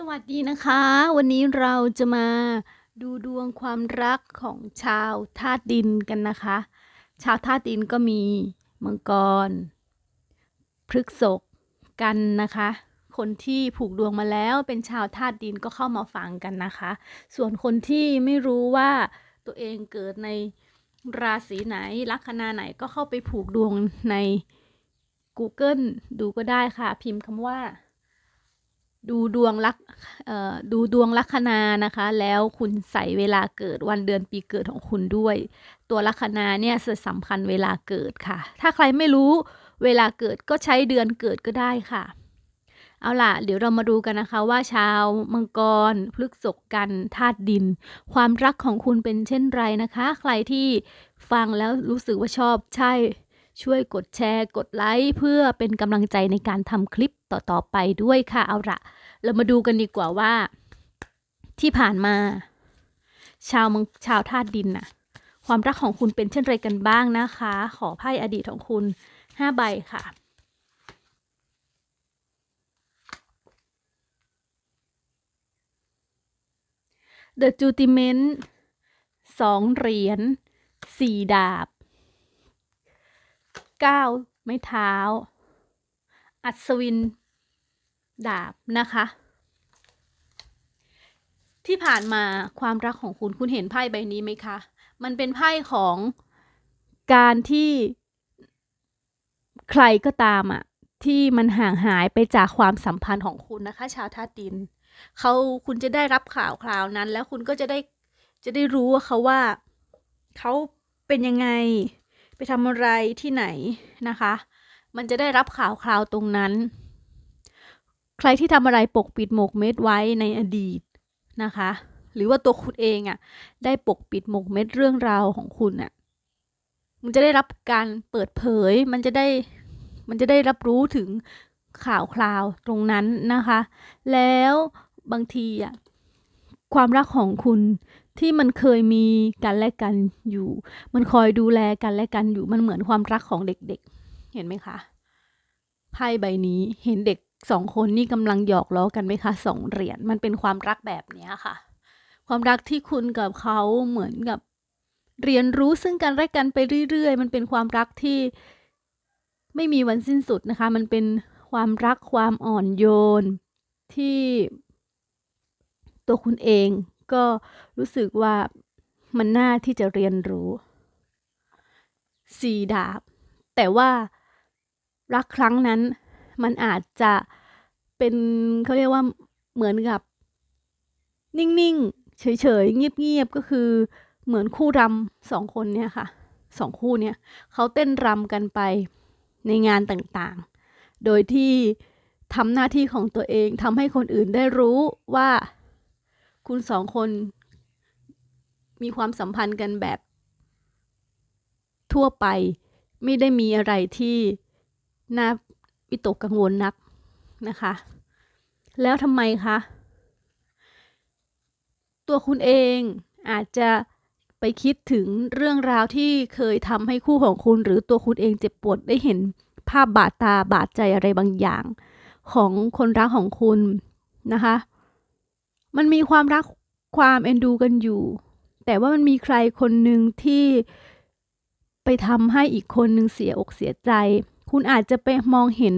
สวัสดีนะคะ วันนี้เราจะมาดูดวงความรักของชาวธาตุดินกันนะคะ ชาวธาตุดินก็มีมังกรพฤกษกกันนะคะ คนที่ผูกดวงมาแล้วเป็นชาวธาตุดินก็เข้ามาฟังกันนะคะ ส่วนคนที่ไม่รู้ว่าตัวเองเกิดในราศีไหนลัคนาไหนก็เข้าไปผูกดวงใน Google ดูก็ได้ค่ะ พิมพ์คำว่า ดูดวงลักดูดวงลัคนานะคะ แล้วคุณใส่เวลาเกิดวันเดือนปีเกิดของคุณด้วย ตัวลัคนาเนี่ยสำคัญเวลาเกิดค่ะ ถ้าใครไม่รู้เวลาเกิดก็ใช้เดือนเกิดก็ได้ค่ะ เอาล่ะ เดี๋ยวเรามาดูกันนะคะว่าชาวมังกรพฤกษกกันธาตุดิน ความรักของคุณเป็นเช่นไรนะคะ ใครที่ฟังแล้วรู้สึกว่าชอบใช่ ช่วยกดแชร์ กดไลค์เพื่อเป็นกำลังใจในการทำคลิป ต่อๆไปด้วยค่ะเอาละเรามาดูกันดีกว่าว่า ที่ผ่านมา ชาวมังชาวธาตุดินน่ะ ความรักของคุณเป็นเช่นไรกันบ้างนะคะ ขอไพ่อดีตของคุณห้าใบค่ะ The Judgment สองเหรียญสี่ดาบเก้าไม้เท้า อัศวิน ดาบนะคะ ที่ผ่านมาความรักของคุณคุณเห็นไพ่ใบนี้ไหมคะ มันเป็นไพ่ของการที่ใครก็ตามอะที่มันห่างหายไปจากความสัมพันธ์ของคุณนะคะ ชาวธาตุดินเขาคุณจะได้รับข่าวคราวนั้น แล้วคุณก็จะได้จะได้รู้ว่าเขาว่าเขาเป็นยังไง ไปทำอะไรที่ไหนนะคะ มันจะได้รับข่าวคราวตรงนั้น ใครที่ทำอะไรปกปิดหมกเม็ดไว้ในอดีตนะคะ หรือว่าตัวคุณเองอะ่ะ ได้ปกปิดหมกเม็ดเรื่องราวของคุณอะ่ะมันจะได้รับการเปิดเผย มันจะได้ มันจะได้รับรู้ถึงข่าวคราวตรงนั้นนะคะ แล้วบางทีอะความรักของคุณที่มันเคยมีกันและกันอยู่ มันคอยดูแลกันและกันอยู่ มันเหมือนความรักของเด็กๆ เห็นไหมคะไพ่ใบนี้เห็นเด็กสองคนนี่กำลังหยอกล้อกันไหมคะสองเหรียญมันเป็นความรักแบบเนี้ยค่ะ ความรักที่คุณกับเขาเหมือนกับเรียนรู้ซึ่งกันและกันไปเรื่อยๆ มันเป็นความรักที่ไม่มีวันสิ้นสุดนะคะ มันเป็นความรักความอ่อนโยนที่ตัวคุณเองก็รู้สึกว่ามันน่าที่จะเรียนรู้สีดาบ แต่ว่า รักครั้งนั้น มันอาจจะเป็นเขาเรียกว่าเหมือนกับ นิ่งๆ เฉยๆ เงียบๆ ก็คือเหมือนคู่รำสองคนเนี่ยค่ะสองคู่เนี่ยเขาเต้นรำกันไปในงานต่างๆ โดยที่ทำหน้าที่ของตัวเองทำให้คนอื่นได้รู้ว่าคุณสองคนมีความสัมพันธ์กันแบบทั่วไป ไม่ได้มีอะไรที่ น่าวิตกกังวลนักนะคะ แล้วทำไมคะ ตัวคุณเองอาจจะไปคิดถึงเรื่องราวที่เคยทำให้คู่ของคุณ หรือตัวคุณเองเจ็บปวดได้เห็นภาพบาดตาบาดใจอะไรบางอย่าง ของคนรักของคุณนะคะ มันมีความรักความเอ็นดูกันอยู่ แต่ว่ามันมีใครคนหนึ่งที่ไปทำให้อีกคนหนึ่งเสียอกเสียใจ คุณอาจจะไปมองเห็น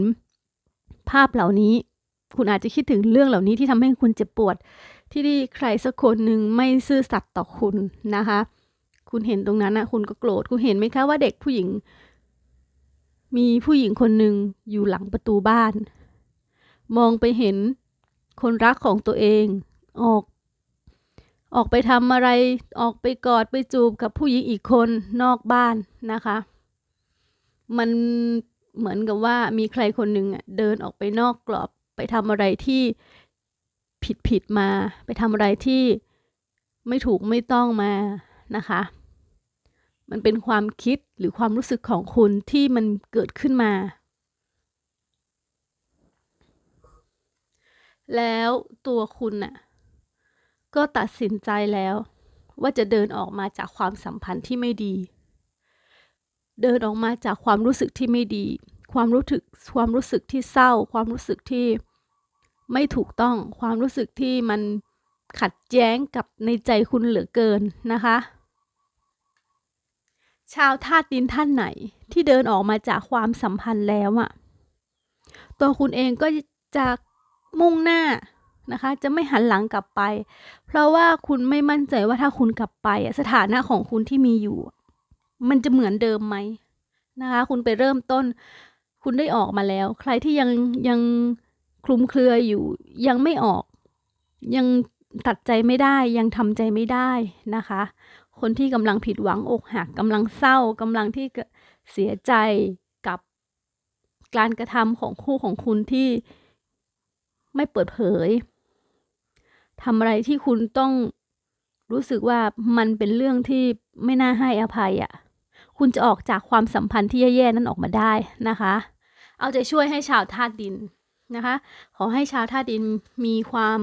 ภาพเหล่านี้ คุณอาจจะคิดถึงเรื่องเหล่านี้ที่ทำให้คุณเจ็บปวด ที่ที่ใครสักคนหนึ่งไม่ซื่อสัตย์ต่อคุณนะคะ คุณเห็นตรงนั้นนะคุณก็โกรธ คุณเห็นไหมคะว่าเด็กผู้หญิง มีผู้หญิงคนหนึ่งอยู่หลังประตูบ้าน มองไปเห็นคนรักของตัวเอง ออก ออกไปทำอะไร ออกไปกอดไปจูบกับผู้หญิงอีกคนนอกบ้านนะคะ มัน เหมือนกับว่ามีใครคนหนึ่งอะเดินออกไปนอกกรอบไปทำอะไรที่ผิดผิดมา ไปทำอะไรที่ไม่ถูกไม่ต้องมานะคะ มันเป็นความคิดหรือความรู้สึกของคุณที่มันเกิดขึ้นมา แล้วตัวคุณน่ะก็ตัดสินใจแล้วว่าจะเดินออกมาจากความสัมพันธ์ที่ไม่ดี เดินออกมาจากความรู้สึกที่ไม่ดี ความรู้สึกความรู้สึกที่เศร้า ความรู้สึกที่ไม่ถูกต้อง ความรู้สึกที่มันขัดแย้งกับในใจคุณเหลือเกินนะคะ ชาวธาตุดินท่านไหนที่เดินออกมาจากความสัมพันธ์แล้วอะตัวคุณเองก็จะมุ่งหน้านะคะ จะไม่หันหลังกลับไป เพราะว่าคุณไม่มั่นใจว่าถ้าคุณกลับไปอะสถานะของคุณที่มีอยู่ มันจะเหมือนเดิมไหมนะคะ คุณไปเริ่มต้น คุณได้ออกมาแล้ว ใครที่ยังยังคลุมเครืออยู่ ยังไม่ออก ยังตัดใจไม่ได้ ยังทำใจไม่ได้นะคะ คนที่กำลังผิดหวังอกหักกำลังเศร้ากำลังที่เสียใจกับการกระทำของคู่ของคุณที่ไม่เปิดเผยทำอะไรที่คุณต้องรู้สึกว่ามันเป็นเรื่องที่ไม่น่าให้อภัยอะ่ะ คุณจะออกจากความสัมพันธ์ที่แย่ๆนั้นออกมาได้นะคะ เอาใจช่วยให้ชาวธาตุดินนะคะ ขอให้ชาวธาตุดินมีความ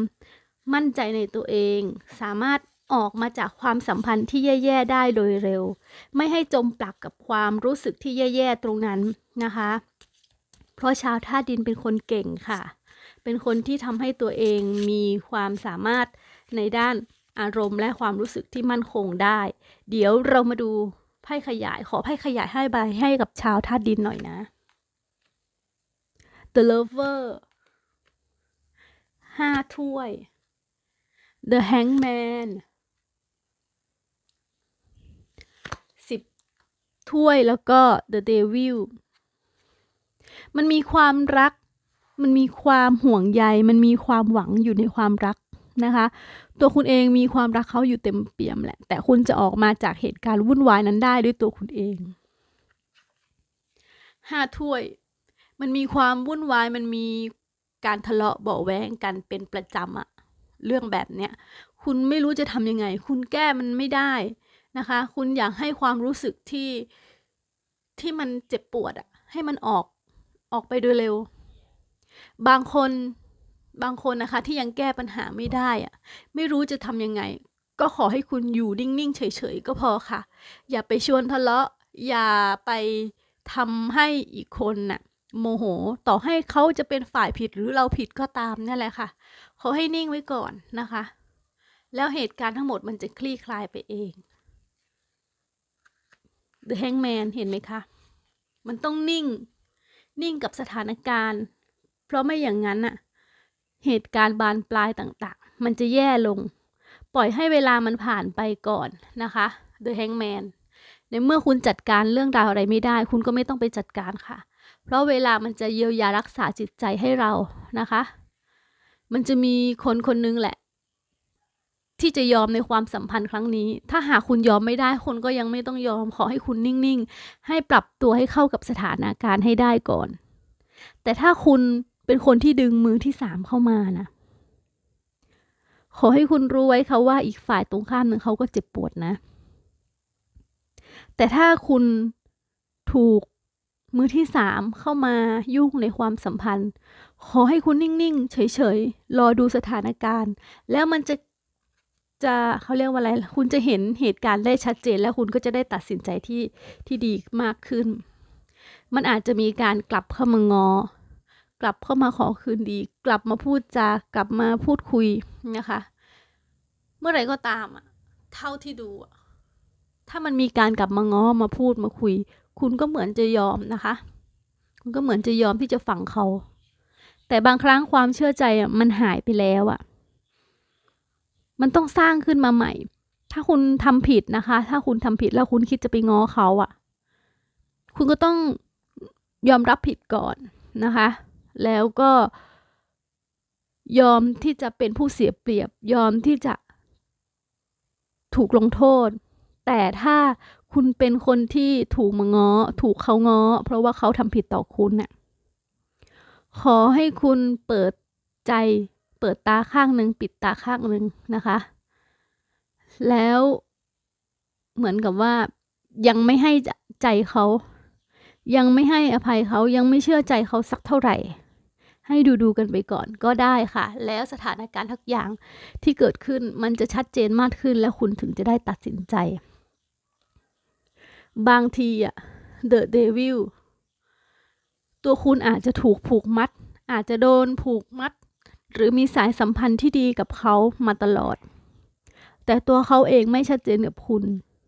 มั่นใจในตัวเอง สามารถออกมาจากความสัมพันธ์ที่แย่ๆได้โดยเร็ว ไม่ให้จมปลักกับความรู้สึกที่แย่ๆตรงนั้นนะคะ เพราะชาวธาตุดินเป็นคนเก่งค่ะ เป็นคนที่ทำให้ตัวเองมีความสามารถในด้านอารมณ์และความรู้สึกที่มั่นคงได้ เดี๋ยวเรามาดู ไพ่ขยายขอไพ่ขยายให้ใบให้กับชาวธาตุดินหน่อยนะ The Lover ห้าถ้วย The Hangman สิบถ้วยแล้วก็ The Devil มันมีความรัก มันมีความห่วงใย มันมีความหวังอยู่ในความรัก นะคะ ตัวคุณเองมีความรักเขาอยู่เต็มเปี่ยมแหละ แต่คุณจะออกมาจากเหตุการณ์วุ่นวายนั้นได้ด้วยตัวคุณเองห้าถ้วย มันมีความวุ่นวายมันมีการทะเลาะเบาแวงกันเป็นประจำอะเรื่องแบบเนี้ยคุณไม่รู้จะทำยังไง คุณแก้มันไม่ได้นะคะ คุณอยากให้ความรู้สึกที่ที่มันเจ็บปวดอะให้มันออกออกไปโดยเร็ว บางคน บางคนนะคะที่ยังแก้ปัญหาไม่ได้อะไม่รู้จะทำยังไง ก็ขอให้คุณอยู่นิ่งๆเฉยๆก็พอค่ะ อย่าไปชวนทะเลาะ อย่าไปทำให้อีกคนน่ะโมโหต่อให้เขาจะเป็นฝ่ายผิดหรือเราผิดก็ตามนั่นแหละค่ะ ขอให้นิ่งไว้ก่อนนะคะ แล้วเหตุการณ์ทั้งหมดมันจะคลี่คลายไปเอง The Hangman เห็นไหมคะ มันต้องนิ่ง นิ่งกับสถานการณ์ เพราะไม่อย่างนั้นน่ะ เหตุการณ์บานปลายต่างๆ มันจะแย่ลง ปล่อยให้เวลามันผ่านไปก่อนนะคะ The Hangman ในเมื่อคุณจัดการเรื่องราวอะไรไม่ได้ คุณก็ไม่ต้องไปจัดการค่ะ เพราะเวลามันจะเยียวยารักษาจิตใจให้เรานะคะ มันจะมีคนคนนึงแหละ ที่จะยอมในความสัมพันธ์ครั้งนี้ ถ้าหากคุณยอมไม่ได้คนก็ยังไม่ต้องยอมขอให้คุณนิ่งๆ ให้ปรับตัวให้เข้ากับสถานการณ์ให้ได้ก่อน แต่ถ้าคุณ เป็นคนที่ดึงมือที่สามเข้ามานะขอให้คุณรู้ไว้ค่ะว่าอีกฝ่ายตรงข้ามหนึ่งเขาก็เจ็บปวดนะ แต่ถ้าคุณถูกมือที่สามเข้ามายุ่งในความสัมพันธ์ ขอให้คุณนิ่ง ๆ เฉย ๆ รอดูสถานการณ์ แล้วมันจะจะเขาเรียกว่าอะไร คุณจะเห็นเหตุการณ์ได้ชัดเจน แล้วคุณก็จะได้ตัดสินใจที่ที่ดีมากขึ้น มันอาจจะมีการกลับเข้ามางอ กลับเข้ามาขอคืนดี กลับมาพูดจากลับมาพูดคุยนะคะ เมื่อไหร่ก็ตามอะเท่าที่ดูอะถ้ามันมีการกลับมาง้อมาพูดมาคุย คุณก็เหมือนจะยอมนะคะ คุณก็เหมือนจะยอมที่จะฟังเขา แต่บางครั้งความเชื่อใจอะมันหายไปแล้วอะมันต้องสร้างขึ้นมาใหม่ ถ้าคุณทำผิดนะคะ ถ้าคุณทำผิดแล้วคุณคิดจะไปง้อเขาอะคุณก็ต้องยอมรับผิดก่อนนะคะ แล้วก็ยอมที่จะเป็นผู้เสียเปรียบ ยอมที่จะถูกลงโทษ แต่ถ้าคุณเป็นคนที่ถูกมาง้อ ถูกเขาง้อ เพราะว่าเขาทำผิดต่อคุณน่ะขอให้คุณเปิดใจ เปิดตาข้างหนึ่งปิดตาข้างหนึ่งนะคะ แล้วเหมือนกับว่ายังไม่ให้ใจเขา ยังไม่ให้อภัยเขายังไม่เชื่อใจเขาสักเท่าไหร่ ให้ดูดูกันไปก่อนก็ได้ค่ะ แล้วสถานการณ์ทุกอย่างที่เกิดขึ้นมันจะชัดเจนมากขึ้น แล้วคุณถึงจะได้ตัดสินใจ บางทีอะ The Devil ตัวคุณอาจจะถูกผูกมัด อาจจะโดนผูกมัด หรือมีสายสัมพันธ์ที่ดีกับเขามาตลอด แต่ตัวเขาเองไม่ชัดเจนกับคุณ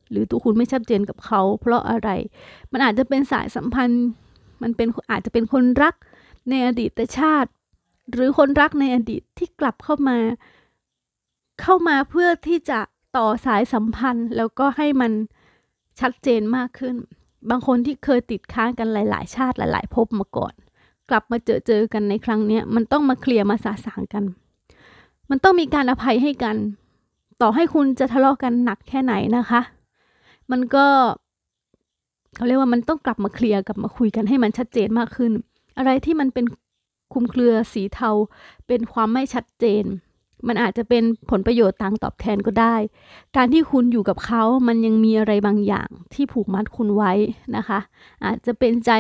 หรือตัวคุณไม่ชัดเจนกับเขา เพราะอะไร มันอาจจะเป็นสายสัมพันธ์ มันเป็นอาจจะเป็นคนรัก ในอดีตชาติ หรือคนรักในอดีตที่กลับเข้ามา เข้ามาเพื่อที่จะต่อสายสัมพันธ์ แล้วก็ให้มันชัดเจนมากขึ้น บางคนที่เคยติดค้างกันหลาย ๆ ชาติหลาย ๆ ภพมาก่อน กลับมาเจอเจอกันในครั้งนี้มันต้องมาเคลียร์มาสาสางกัน มันต้องมีการอภัยให้กัน ต่อให้คุณจะทะเลาะกันหนักแค่ไหนนะคะ มันก็เขาเรียกว่ามันต้องกลับมาเคลียร์กลับมาคุยกันให้มันชัดเจนมากขึ้น อะไรที่มันเป็นคุมเครือสีเทา เป็นความไม่ชัดเจน มันอาจจะเป็นผลประโยชน์ต่างตอบแทนก็ได้ การที่คุณอยู่กับเขามันยังมีอะไรบางอย่างที่ผูกมัดคุณไว้นะคะ อาจจะเป็นใจ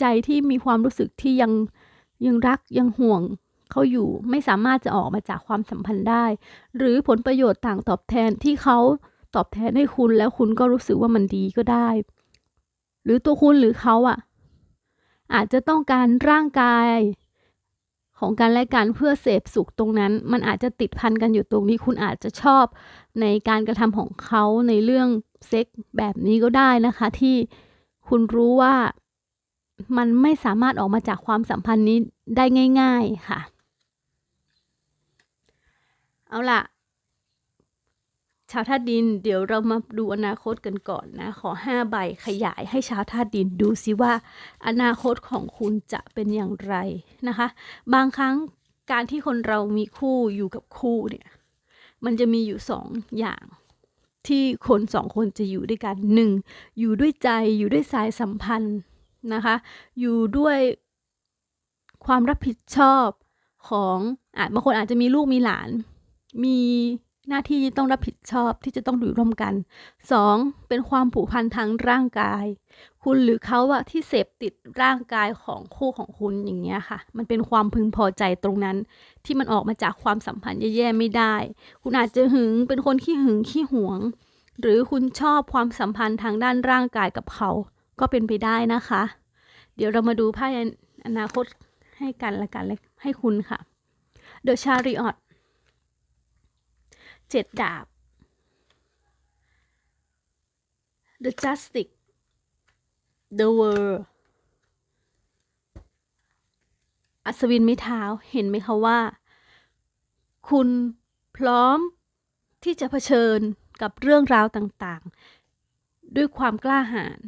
ใจที่มีความรู้สึกที่ยังยังรักยังห่วงเขาอยู่ไม่สามารถจะออกมาจากความสัมพันธ์ได้ หรือผลประโยชน์ต่างตอบแทนที่เขาตอบแทนให้คุณแล้วคุณก็รู้สึกว่ามันดีก็ได้ หรือตัวคุณหรือเขาอะ อาจจะต้องการร่างกายของการและกันเพื่อเสพสุขตรงนั้น มันอาจจะติดพันกันอยู่ตรงนี้ คุณอาจจะชอบในการกระทำของเขาในเรื่องเซ็กแบบนี้ก็ได้นะคะ ที่คุณรู้ว่ามันไม่สามารถออกมาจากความสัมพันธ์นี้ได้ง่าย ๆค่ะ เอาล่ะ ชาวธาตุดิน เดี๋ยวเรามาดูอนาคตกันก่อนนะ ขอห้าใบขยายให้ชาวธาตุดินดูซิว่า อนาคตของคุณจะเป็นอย่างไรนะคะ บางครั้งการที่คนเรามีคู่อยู่กับคู่เนี่ย มันจะมีอยู่สองอย่างที่คนสองคนจะอยู่ด้วยกันหนึ่งอยู่ด้วยใจอยู่ด้วยสายสัมพันธ์นะคะ อยู่ด้วยความรับผิดชอบของอาจบางคนอาจจะมีลูกมีหลาน มี หน้าที่ต้องรับผิดชอบที่จะต้องอยู่ร่วมกัน 2. เป็นความผูกพันทางร่างกาย คุณหรือเขาอะที่เสพติดร่างกายของคู่ของคุณอย่างเงี้ยค่ะ มันเป็นความพึงพอใจตรงนั้น ที่มันออกมาจากความสัมพันธ์แย่ๆไม่ได้ คุณอาจจะหึงเป็นคนขี้หึงขี้หวง หรือคุณชอบความสัมพันธ์ทางด้านร่างกายกับเขา ก็เป็นไปได้นะคะ เดี๋ยวเรามาดูไพ่อนาคตให้กันละกันให้คุณค่ะ The Chariot เจ็ดดาบ The Justice The World อัศวินม้เท้าเห็นไหมคะว่า คุณพร้อมที่จะเผชิญกับเรื่องราวต่างๆ ด้วยความกล้าหาญ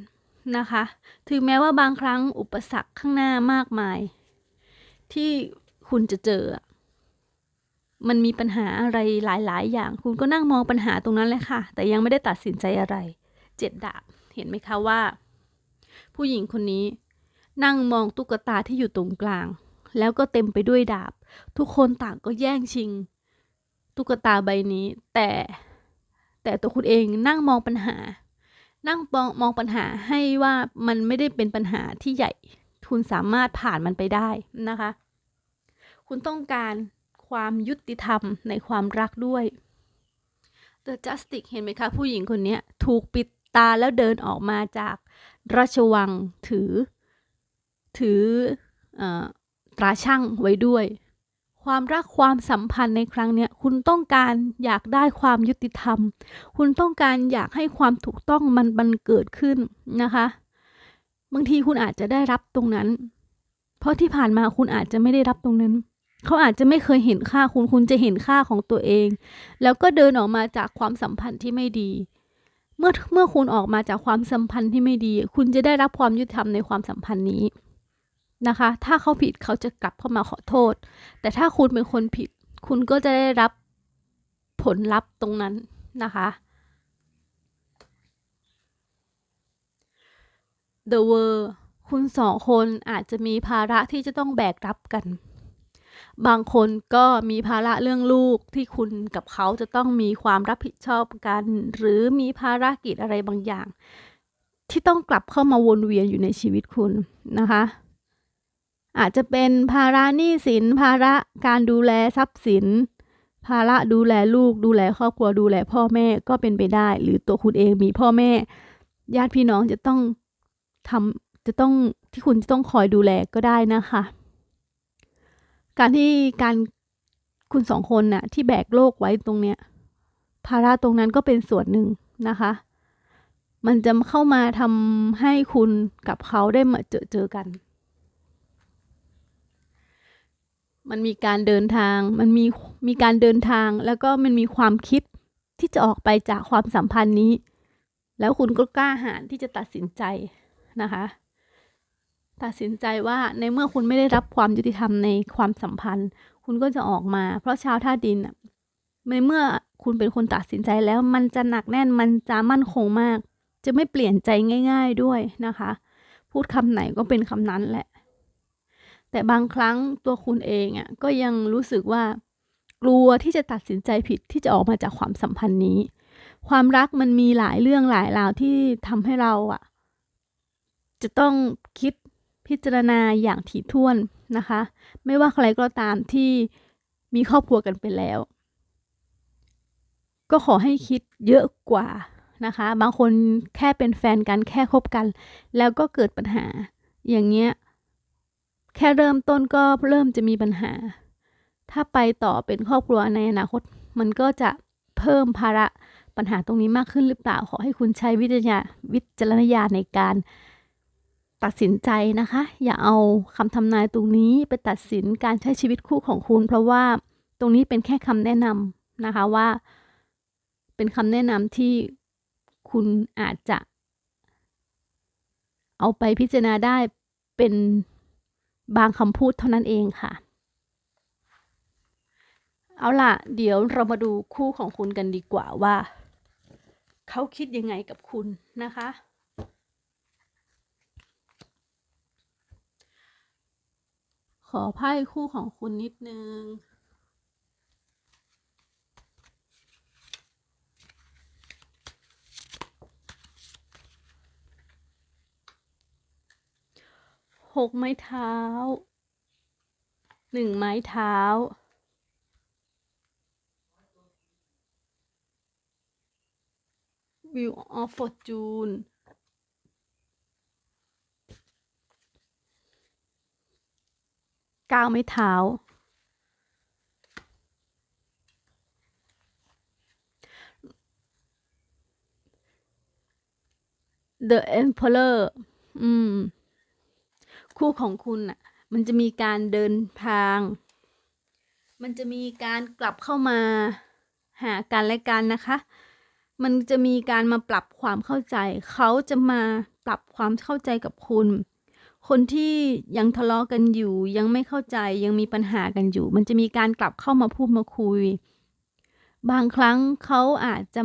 นะคะ ถึงแม้ว่าบางครั้งอุปสรรคข้างหน้ามากมาย ที่คุณจะเจอ มันมีปัญหาอะไรหลาย ๆ อย่าง คุณก็นั่งมองปัญหาตรงนั้นเลยค่ะ แต่ยังไม่ได้ตัดสินใจอะไร เจ็ดดาบ เห็นไหมคะว่า ผู้หญิงคนนี้ นั่งมองตุ๊กตาที่อยู่ตรงกลาง แล้วก็เต็มไปด้วยดาบ ทุกคนต่างก็แย่งชิง ตุ๊กตาใบนี้ แต่ แต่ตัวคุณเองนั่งมองปัญหา นั่งมองมองปัญหาให้ว่ามันไม่ได้เป็นปัญหาที่ใหญ่ คุณสามารถผ่านมันไปได้นะคะ คุณต้องการ ความยุติธรรมในความรักด้วย The Justice เห็นไหมคะ ผู้หญิงคนนี้ถูกปิดตาแล้วเดินออกมาจากราชวังถือ ถืออตราช่างไว้ด้วย ความรักความสัมพันธ์ในครั้งเนี้ยคุณต้องการอยากได้ความยุติธรรม คุณต้องการอยากให้ความถูกต้องมันบันเกิดขึ้นนะคะ บางทีคุณอาจจะได้รับตรงนั้น เพราะที่ผ่านมาคุณอาจจะไม่ได้รับตรงนั้น เขาอาจจะไม่เคยเห็นค่าคุณคุณจะเห็นค่าของตัวเอง แล้วก็เดินออกมาจากความสัมพันธ์ที่ไม่ดี เมื่อเมื่อคุณออกมาจากความสัมพันธ์ที่ไม่ดี คุณจะได้รับความยุติธรรมในความสัมพันธ์นี้นะคะ ถ้าเขาผิดเขาจะกลับเข้ามาขอโทษ แต่ถ้าคุณเป็นคนผิด คุณก็จะได้รับผลลัพธ์ตรงนั้นนะคะ The World คุณสองคนอาจจะมีภาระที่จะต้องแบกรับกัน บางคนก็มีภาระเรื่องลูกที่คุณกับเขาจะต้องมีความรับผิดชอบกัน หรือมีภารกิจอะไรบางอย่าง ที่ต้องกลับเข้ามาวนเวียนอยู่ในชีวิตคุณนะคะ อาจจะเป็นภาระหนี้สิน ภาระการดูแลทรัพย์สิน ภาระดูแลลูก ดูแลครอบครัวดูแลพ่อแม่ก็เป็นไปได้ หรือตัวคุณเองมีพ่อแม่ ญาติพี่น้องจะต้องทำจะต้องที่คุณจะต้องคอยดูแลก็ได้นะคะ การที่การคุณสองคนน่ะที่แบกโลกไว้ตรงเนี้ยภาระตรงนั้นก็เป็นส่วนหนึ่งนะคะ มันจะเข้ามาทำให้คุณกับเขาได้มาเจอเจอกัน มันมีการเดินทาง มันมีมีการเดินทาง แล้วก็มันมีความคิดที่จะออกไปจากความสัมพันธ์นี้ แล้วคุณก็กล้าหาญที่จะตัดสินใจนะคะ ตัดสินใจว่าในเมื่อคุณไม่ได้รับความยุติธรรมในความสัมพันธ์ คุณก็จะออกมา เพราะชาวท่าดินน่ะในเมื่อคุณเป็นคนตัดสินใจแล้วมันจะหนักแน่นมันจะมั่นคงมาก จะไม่เปลี่ยนใจง่าย ๆด้วยนะคะ พูดคำไหนก็เป็นคำนั้นแหละ แต่บางครั้งตัวคุณเองอะก็ยังรู้สึกว่า กลัวที่จะตัดสินใจผิดที่จะออกมาจากความสัมพันธ์นี้ ความรักมันมีหลายเรื่องหลายราวที่ทำให้เราอะ จะต้องคิด พิจารณาอย่างถี่ถ้วนนะคะ ไม่ว่าใครก็ตามที่มีครอบครัวกันไปแล้ว ก็ขอให้คิดเยอะกว่านะคะ บางคนแค่เป็นแฟนกันแค่คบกัน แล้วก็เกิดปัญหา อย่างเงี้ยแค่เริ่มต้นก็เริ่มจะมีปัญหา ถ้าไปต่อเป็นครอบครัวในอนาคต มันก็จะเพิ่มภาระปัญหาตรงนี้มากขึ้นหรือเปล่า ขอให้คุณใช้วิจารณวิจารณญาณในการ ตัดสินใจนะคะ อย่าเอาคำทำนายตรงนี้ไปตัดสินการใช้ชีวิตคู่ของคุณ เพราะว่าตรงนี้เป็นแค่คำแนะนำนะคะว่า เป็นคำแนะนำที่คุณอาจจะ เอาไปพิจารณาได้เป็นบางคำพูดเท่านั้นเองค่ะ เอาล่ะ เดี๋ยวเรามาดูคู่ของคุณกันดีกว่าว่า เขาคิดยังไงกับคุณนะคะ อไพ่คู่ของคุณนิดนึง หกไม้เท้า หนึ่งไม้เท้า Wheel of Fortune ก้าวไม้เท้า The Emperor อืม คู่ของคุณน่ะ มันจะมีการเดินทาง มันจะมีการกลับเข้ามาหากันและกันนะคะ มันจะมีการมาปรับความเข้าใจ เขาจะมาปรับความเข้าใจกับคุณ คนที่ยังทะเลาะกันอยู่ ยังไม่เข้าใจยังมีปัญหากันอยู่ มันจะมีการกลับเข้ามาพูดมาคุย บางครั้งเขาอาจจะ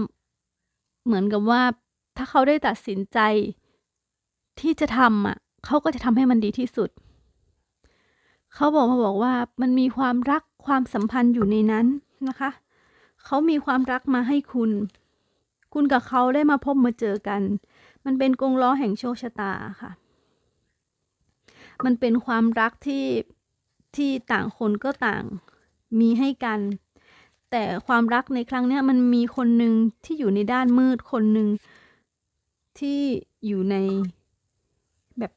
เหมือนกับว่า ถ้าเขาได้ตัดสินใจ ที่จะทำอะเขาก็จะทำให้มันดีที่สุด เขาบอกมาบอกว่ามันมีความรักความสัมพันธ์อยู่ในนั้นนะคะ เขามีความรักมาให้คุณ คุณกับเขาได้มาพบมาเจอกัน มันเป็นกงล้อแห่งโชคชะตาค่ะ มันเป็นความรักที่ที่ต่างคนก็ต่างมีให้กัน แต่ความรักในครั้งนี้มันมีคนหนึ่งที่อยู่ในด้านมืดคนหนึ่งที่อยู่ในแบบ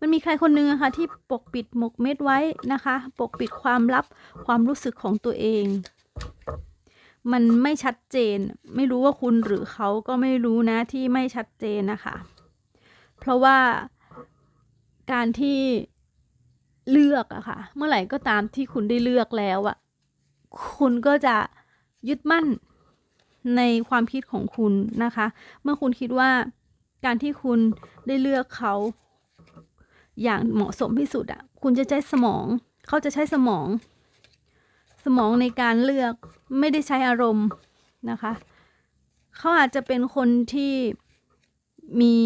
มันมีใครคนหนึ่งอะค่ะที่ปกปิดหมกเม็ดไว้นะคะ ปกปิดความลับความรู้สึกของตัวเอง มันไม่ชัดเจน ไม่รู้ว่าคุณหรือเขาก็ไม่รู้นะที่ไม่ชัดเจนนะคะ เพราะว่า การที่เลือกอะค่ะ เมื่อไหร่ก็ตามที่คุณได้เลือกแล้วอะคุณก็จะยึดมั่นในความคิดของคุณนะคะ เมื่อคุณคิดว่าการที่คุณได้เลือกเขา อย่างเหมาะสมที่สุดอะคุณจะใช้สมอง เขาจะใช้สมอง สมองในการเลือกไม่ได้ใช้อารมณ์นะคะ เขาอาจจะเป็นคนที่มี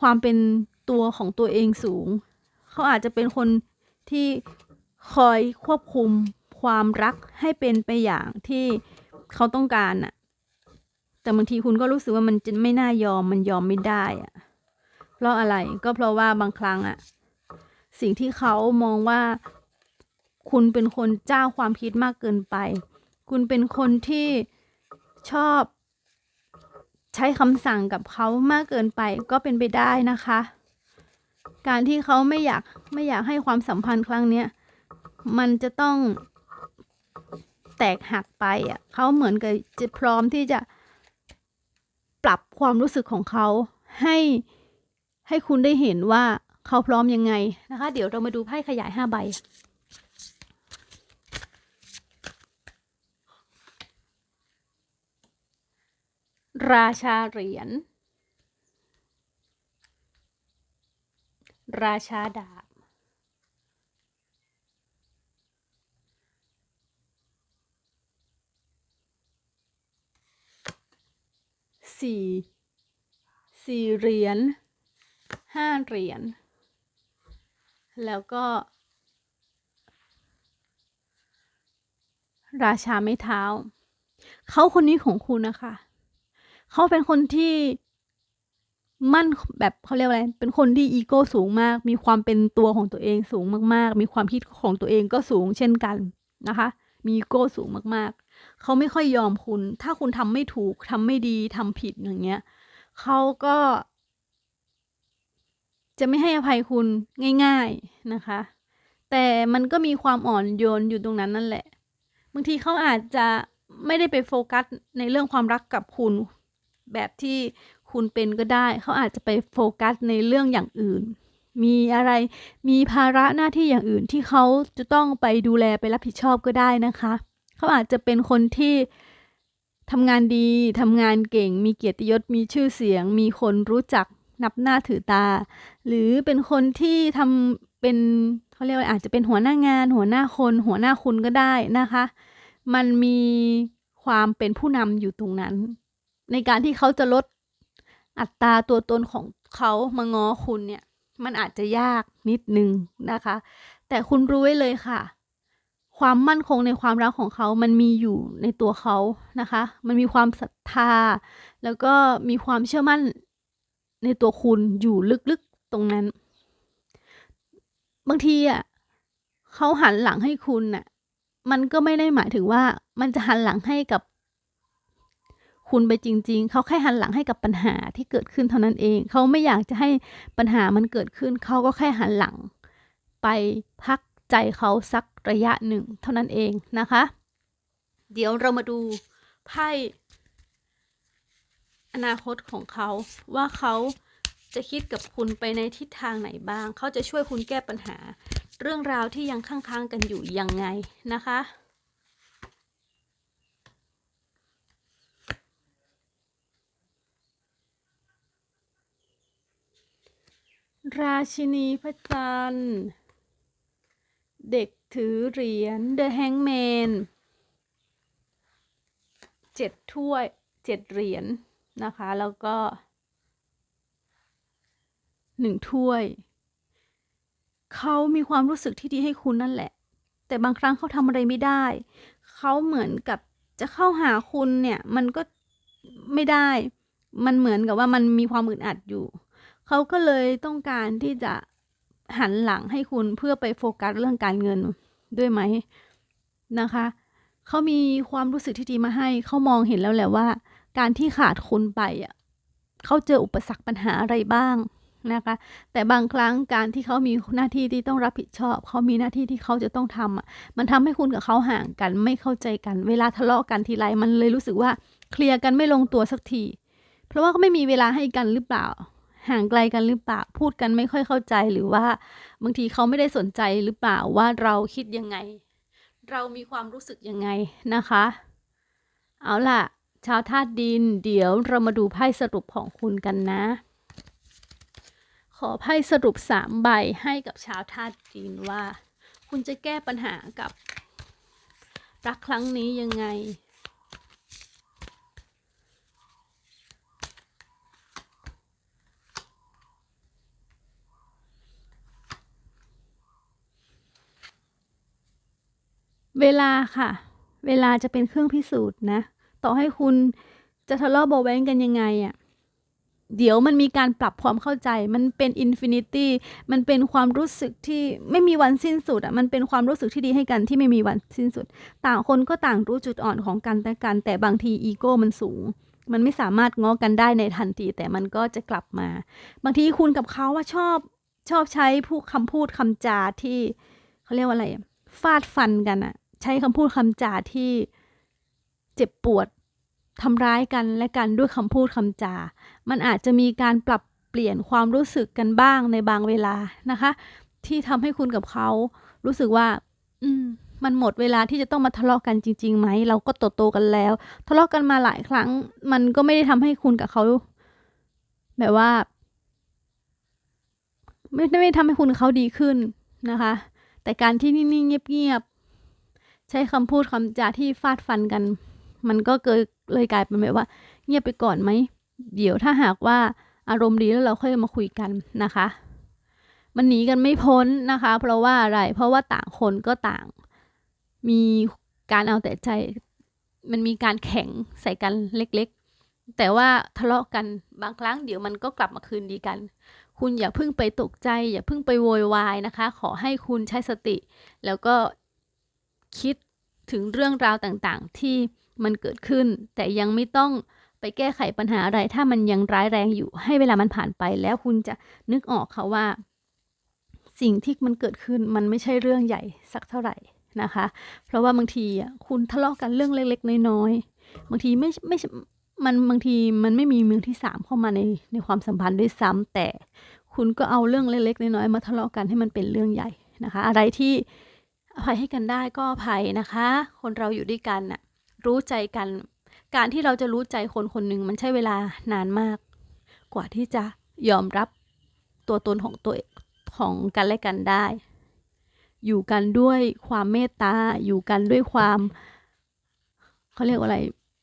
ความเป็น ตัวของตัวเองสูง เขาอาจจะเป็นคนที่คอยควบคุมความรักให้เป็นไปอย่างที่เขาต้องการน่ะแต่บางทีคุณก็รู้สึกว่ามันจะไม่น่ายอมมันยอมไม่ได้อะเพราะอะไรก็เพราะว่าบางครั้งอะสิ่งที่เขามองว่าคุณเป็นคนเจ้าความคิดมากเกินไป คุณเป็นคนที่ชอบใช้คำสั่งกับเขามากเกินไปก็เป็นไปได้นะคะ การที่เขาไม่อยากไม่อยากให้ความสัมพันธ์ครั้งเนี้ยมันจะต้องแตกหักไปอะเขาเหมือนกับจะพร้อมที่จะปรับความรู้สึกของเขาให้ให้คุณได้เห็นว่าเขาพร้อมยังไงนะคะ เดี๋ยวเรามาดูไพ่ขยายห้าใบราชาเหรียญ ราชาดาบ สี่ สี่เหรียญ ห้าเหรียญ แล้วก็ ราชาไม้เท้า เขาคนนี้ของคุณนะคะ เขาเป็นคนที่ มั่นแบบเขาเรียกว่าอะไรเป็นคนที่อีโก้สูงมาก มีความเป็นตัวของตัวเองสูงมาก ๆ มีความคิดของตัวเองก็สูงเช่นกันนะคะ มีอีโก้สูงมากๆ เขาไม่ค่อยยอมคุณ ถ้าคุณทำไม่ถูกทำไม่ดีทำผิดอย่างเงี้ยเขาก็ จะไม่ให้อภัยคุณง่าย ๆนะคะ แต่มันก็มีความอ่อนโยนอยู่ตรงนั้นนั่นแหละบางทีเขาอาจจะไม่ได้ไปโฟกัสในเรื่องความรักกับคุณ แบบที่ คุณเป็นก็ได้ เขาอาจจะไปโฟกัสในเรื่องอย่างอื่น มีอะไรมีภาระหน้าที่อย่างอื่นที่เขาจะต้องไปดูแลไปรับผิดชอบก็ได้นะคะ เขาอาจจะเป็นคนที่ทำงานดีทำงานเก่ง มีเกียรติยศมีชื่อเสียง มีคนรู้จักนับหน้าถือตา หรือเป็นคนที่ทำเป็นเขาเรียกว่าอาจจะเป็นหัวหน้างาน หัวหน้าคน หัวหน้าคุณก็ได้นะคะ มันมีความเป็นผู้นำอยู่ตรงนั้น ในการที่เขาจะลด อัตราตัวตนของเขามาง้อคุณเนี่ย มันอาจจะยากนิดนึงนะคะ แต่คุณรู้ไว้เลยค่ะ ความมั่นคงในความรักของเขามันมีอยู่ในตัวเขานะคะ มันมีความศรัทธา แล้วก็มีความเชื่อมั่นในตัวคุณอยู่ลึกๆตรงนั้น บางทีอะเขาหันหลังให้คุณน่ะ มันก็ไม่ได้หมายถึงว่ามันจะหันหลังให้กับ คุณไปจริง ๆ เขาแค่หันหลังให้กับปัญหาที่เกิดขึ้นเท่านั้นเอง เขาไม่อยากจะให้ปัญหามันเกิดขึ้น เขาก็แค่หันหลัง ไปพักใจเขาสักระยะหนึ่ง เท่านั้นเองนะคะ เดี๋ยวเรามาดูไพ่อนาคตของเขาว่าเขาจะคิดกับคุณไปในทิศทางไหนบ้าง เขาจะช่วยคุณแก้ปัญหา เรื่องราวที่ยังค้างๆกันอยู่ยังไงนะคะ ราชินีพระจันทร์ เด็กถือเหรียญ The Hangman เจ็ดถ้วยเจ็ดเหรียญนนะคะ แล้วก็หนึ่งถ้วย เขามีความรู้สึกที่ดีให้คุณนั่นแหละ แต่บางครั้งเขาทำอะไรไม่ได้ เขาเหมือนกับจะเข้าหาคุณเนี่ย มันก็ไม่ได้ มันเหมือนกับว่ามันมีความอึดอัดอยู่ เขาก็เลยต้องการที่จะหันหลังให้คุณเพื่อไปโฟกัสเรื่องการเงินด้วยไหมนะคะ เขามีความรู้สึกที่ดีมาให้ เขามองเห็นแล้วแหละว่า การที่ขาดคุณไปอะเขาเจออุปสรรคปัญหาอะไรบ้างนะคะ แต่บางครั้งการที่เขามีหน้าที่ที่ต้องรับผิดชอบ เขามีหน้าที่ที่เขาจะต้องทำอะ มันทำให้คุณกับเขาห่างกันไม่เข้าใจกัน เวลาทะเลาะกันทีไรมันเลยรู้สึกว่าเคลียร์กันไม่ลงตัวสักที เพราะว่าเขาไม่มีเวลาให้กันหรือเปล่า ห่างไกลกันหรือเปล่าพูดกันไม่ค่อยเข้าใจหรือว่า บางทีเขาไม่ได้สนใจหรือเปล่าว่าเราคิดยังไง เรามีความรู้สึกยังไงนะคะ เอาล่ะ ชาวธาตุดิน เดี๋ยวเรามาดูไพ่สรุปของคุณกันนะ ขอไพ่สรุปสามใบให้กับชาวธาตุดินว่า คุณจะแก้ปัญหากับรักครั้งนี้ยังไง เวลาค่ะ เวลาจะเป็นเครื่องพิสูจน์นะ ต่อให้คุณจะทะเลาะเบาะแว้งกันยังไงอะ่ะเดี๋ยวมันมีการปรับความเข้าใจ มันเป็นอินฟินิตี้ มันเป็นความรู้สึกที่ไม่มีวันสิ้นสุดอะ่ะ มันเป็นความรู้สึกที่ดีให้กันที่ไม่มีวันสิ้นสุด ต่างคนก็ต่างรู้จุดอ่อนของกันและกัน แต่บางทีอีโก้มันสูง มันไม่สามารถง้อกันได้ในทันที แต่มันก็จะกลับมา บางทีคุณกับเขาว่าชอบชอบใช้พูดคำพูดคำจาที่เขาเรียกว่าอะไร ฟาดฟันกันอะ ใช้คำพูดคำจาที่เจ็บปวดทำร้ายกันและกันด้วยคำพูดคำจา มันอาจจะมีการปรับเปลี่ยนความรู้สึกกันบ้างในบางเวลานะคะ ที่ทำให้คุณกับเขารู้สึกว่า อืม มันหมดเวลาที่จะต้องมาทะเลาะกันจริงๆไหม เราก็โตโตกันแล้ว ทะเลาะกันมาหลายครั้ง มันก็ไม่ได้ทำให้คุณกับเขาแบบว่า ไม่ได้ไม่ทำให้คุณกับเขาดีขึ้นนะคะ แต่การที่นิ่งๆเงียบ ใช้คำพูดคำจาที่ฟาดฟันกัน มันก็เกิดเลยกลายเป็นแบบว่า เงียบไปก่อนไหม เดี๋ยวถ้าหากว่าอารมณ์ดีแล้วเราค่อยมาคุยกันนะคะ มันหนีกันไม่พ้นนะคะ เพราะว่าอะไร เพราะว่าต่างคนก็ต่าง มีการเอาแต่ใจ มันมีการแข่งใส่กันเล็กๆ แต่ว่าทะเลาะกันบางครั้งเดี๋ยวมันก็กลับมาคืนดีกัน คุณอย่าเพิ่งไปตกใจ อย่าเพิ่งไปโวยวายนะคะ ขอให้คุณใช้สติ แล้วก็ คิดถึงเรื่องราวต่างๆ ที่มันเกิดขึ้น แต่ยังไม่ต้องไปแก้ไขปัญหาอะไร ถ้ามันยังร้ายแรงอยู่ให้เวลามันผ่านไปแล้วคุณจะนึกออกค่ะว่า สิ่งที่มันเกิดขึ้นมันไม่ใช่เรื่องใหญ่สักเท่าไหร่นะคะ เพราะว่าบางทีคุณทะเลาะกันเรื่องเล็ก ๆ น้อยๆบางทีไม่ไม่มันบางทีมันไม่มีมือที่สามเข้ามาในในความสัมพันธ์ด้วยซ้ำแต่คุณก็เอาเรื่องเล็กๆน้อยๆมาทะเลาะกันให้มันเป็นเรื่องใหญ่นะคะ อะไรที่ อภัยให้กันได้ก็อภัยนะคะ คนเราอยู่ด้วยกันน่ะรู้ใจกัน การที่เราจะรู้ใจคนคนหนึ่งมันใช้เวลานานมาก กว่าที่จะยอมรับตัวตนของตัวของกันและกันได้ อยู่กันด้วยความเมตตา อยู่กันด้วยความเขาเรียกว่าอะไร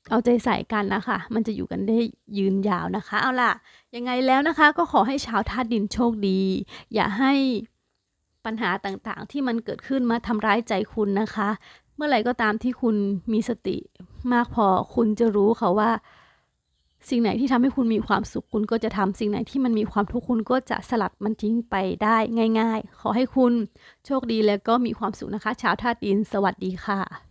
เอาใจใส่กันนะคะ มันจะอยู่กันได้ยืนยาวนะคะ เอาล่ะ ยังไงแล้วนะคะ ก็ขอให้ชาวธาตุดินโชคดี อย่าให้ ปัญหาต่างๆ ที่มันเกิดขึ้นมาทำร้ายใจคุณนะคะ เมื่อไหร่ก็ตามที่คุณมีสติมากพอคุณจะรู้ค่ะว่า สิ่งไหนที่ทำให้คุณมีความสุขคุณก็จะทำสิ่งไหนที่มันมีความทุกข์คุณก็จะสลัดมันทิ้งไปได้ง่าย ๆ ขอให้คุณโชคดีแล้วก็มีความสุขนะคะชาวธาตุดินสวัสดีค่ะ